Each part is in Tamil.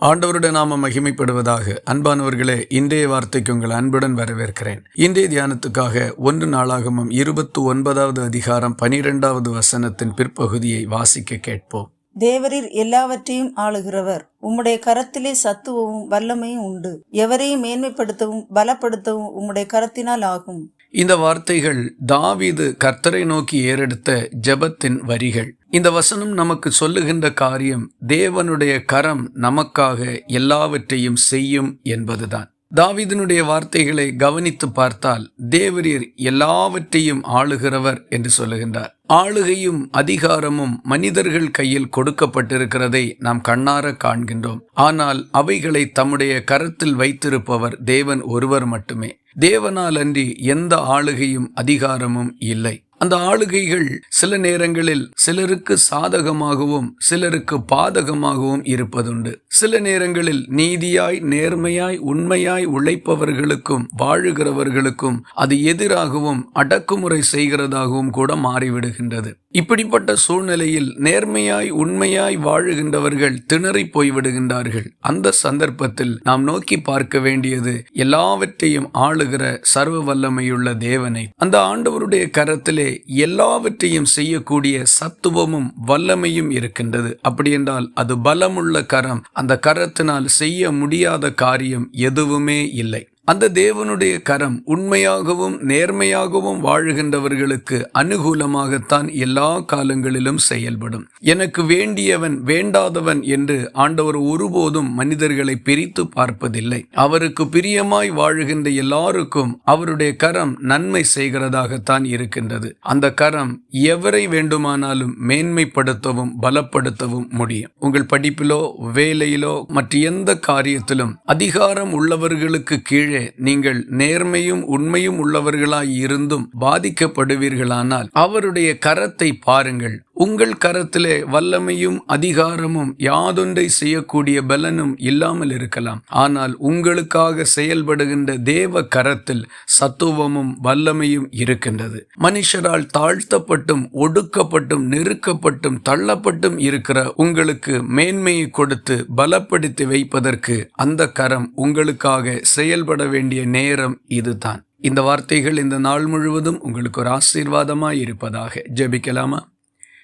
ஆண்டவருடைய நாம மகிமைப்படுவதாக. அன்பானவர்களே இன்றைய வார்த்தைக்கு உங்கள் அன்புடன் வரவேற்கிறேன். இன்றைய தியானத்துக்காக ஒன்று நாளாகமும் இருபத்தி ஒன்பதாவது அதிகாரம் பனிரெண்டாவது வசனத்தின் பிற்பகுதியை வாசிக்க கேட்போம். தேவரீர் எல்லாவற்றையும் ஆளுகிறவர். உம்முடைய கரத்திலே சத்துவமும் வல்லமையும் உண்டு. எவரையும் மேன்மைப்படுத்தவும் பலப்படுத்தவும் உம்முடைய கரத்தினால் ஆகும். இந்த வார்த்தைகள் தாவீது கர்த்தரை நோக்கி ஏறெடுத்த ஜெபத்தின் வரிகள். இந்த வசனம் நமக்கு சொல்லுகின்ற காரியம் தேவனுடைய கரம் நமக்காக எல்லாவற்றையும் செய்யும் என்பதுதான். தாவிதனுடைய வார்த்தைகளை கவனித்து பார்த்தால் தேவரீர் எல்லாவற்றையும் ஆளுகிறவர் என்று சொல்லுகின்றார். ஆளுகையும் அதிகாரமும் மனிதர்கள் கையில் கொடுக்கப்பட்டிருக்கிறதை நாம் கண்ணார காண்கின்றோம். ஆனால் அவைகளை தம்முடைய கரத்தில் வைத்திருப்பவர் தேவன் ஒருவர் மட்டுமே. தேவனால் அன்றி எந்த ஆளுகையும் அதிகாரமும் இல்லை. அந்த ஆளுகைகள் சில நேரங்களில் சிலருக்கு சாதகமாகவும் சிலருக்கு பாதகமாகவும் இருப்பதுண்டு. சில நேரங்களில் நீதியாய் நேர்மையாய் உண்மையாய் உழைப்பவர்களுக்கும் வாழுகிறவர்களுக்கும் அது எதிராகவும் அடக்குமுறை செய்கிறதாகவும் கூட மாறிவிடுகின்றது. இப்படிப்பட்ட சூழ்நிலையில் நேர்மையாய் உண்மையாய் வாழுகின்றவர்கள் திணறி போய்விடுகின்றார்கள். அந்த சந்தர்ப்பத்தில் நாம் நோக்கி பார்க்க வேண்டியது எல்லாவற்றையும் ஆளுகிற சர்வ வல்லமையுள்ள தேவனை. அந்த ஆண்டவருடைய கரத்திலே எல்லாவற்றையும் செய்யக்கூடிய சத்துவமும் வல்லமையும் இருக்கின்றது. அப்படி என்றால் அது பலமுள்ள கரம். அந்த கரத்தினால் செய்ய முடியாத காரியம் எதுவுமே இல்லை. அந்த தேவனுடைய கரம் உண்மையாகவும் நேர்மையாகவும் வாழுகின்றவர்களுக்கு அனுகூலமாகத்தான் எல்லா காலங்களிலும் செயல்படும். எனக்கு வேண்டியவன் வேண்டாதவன் என்று ஆண்டவர் ஒருபோதும் மனிதர்களை பிரித்து பார்ப்பதில்லை. அவருக்கு பிரியமாய் வாழுகின்ற எல்லாருக்கும் அவருடைய கரம் நன்மை செய்கிறதாகத்தான் இருக்கின்றது. அந்த கரம் எவரை வேண்டுமானாலும் மேன்மைப்படுத்தவும் பலப்படுத்தவும் முடியும். உங்கள் படிப்பிலோ வேலையிலோ மற்ற எந்த காரியத்திலும் அதிகாரம் உள்ளவர்களுக்கு கீழே நீங்கள் நேர்மையும் உண்மையும் உள்ளவர்களாய் இருந்தும் பாதிக்கப்படுவீர்களானால் அவருடைய கரத்தை பாருங்கள். உங்கள் கரத்திலே வல்லமையும் அதிகாரமும் யாதொன்றை செய்யக்கூடிய பலனும் இல்லாமல் இருக்கலாம். ஆனால் உங்களுக்காக செயல்படுகின்ற தேவ கரத்தில் சத்துவமும் வல்லமையும் இருக்கின்றது. மனுஷரால் தாழ்த்தப்பட்டும் ஒடுக்கப்பட்டும் நெருக்கப்பட்டும் தள்ளப்பட்டும் இருக்கிற உங்களுக்கு மேன்மையை கொடுத்து பலப்படுத்தி வைப்பதற்கு அந்த கரம் உங்களுக்காக செயல்பட வேண்டிய நேரம் இதுதான். இந்த வார்த்தைகள் இந்த நாள் முழுவதும் உங்களுக்கு ஒரு ஆசீர்வாதமாய் இருப்பதாக ஜெபிக்கலாமா?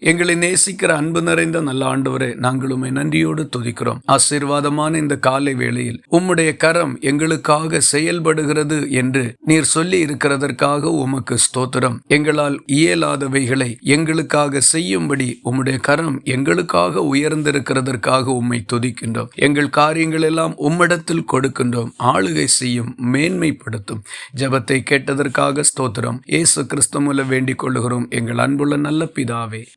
எங்களை நேசிக்கிற அன்பு நிறைந்த நல்ல ஆண்டவரே நாங்கள் நன்றியோடு துதிக்கிறோம். ஆசீர்வாதமான இந்த காலை வேளையில் உம்முடைய கரம் எங்களுக்காக செயல்படுகிறது என்று நீர் சொல்லி இருக்கிறதற்காக உமக்கு ஸ்தோத்திரம். எங்களால் இயலாதவைகளை எங்களுக்காக செய்யும்படி உம்முடைய கரம் எங்களுக்காக உயர்ந்திருக்கிறதற்காக உம்மை துதிக்கின்றோம். எங்கள் காரியங்கள் எல்லாம் உம்மிடத்தில் கொடுக்கின்றோம். ஆளுகை செய்யும் மேன்மைப்படுத்தும். ஜெபத்தை கேட்டதற்காக ஸ்தோத்திரம். இயேசு கிறிஸ்தமுல வேண்டிக் கொள்ளுகிறோம். எங்கள் அன்புள்ள நல்ல பிதாவே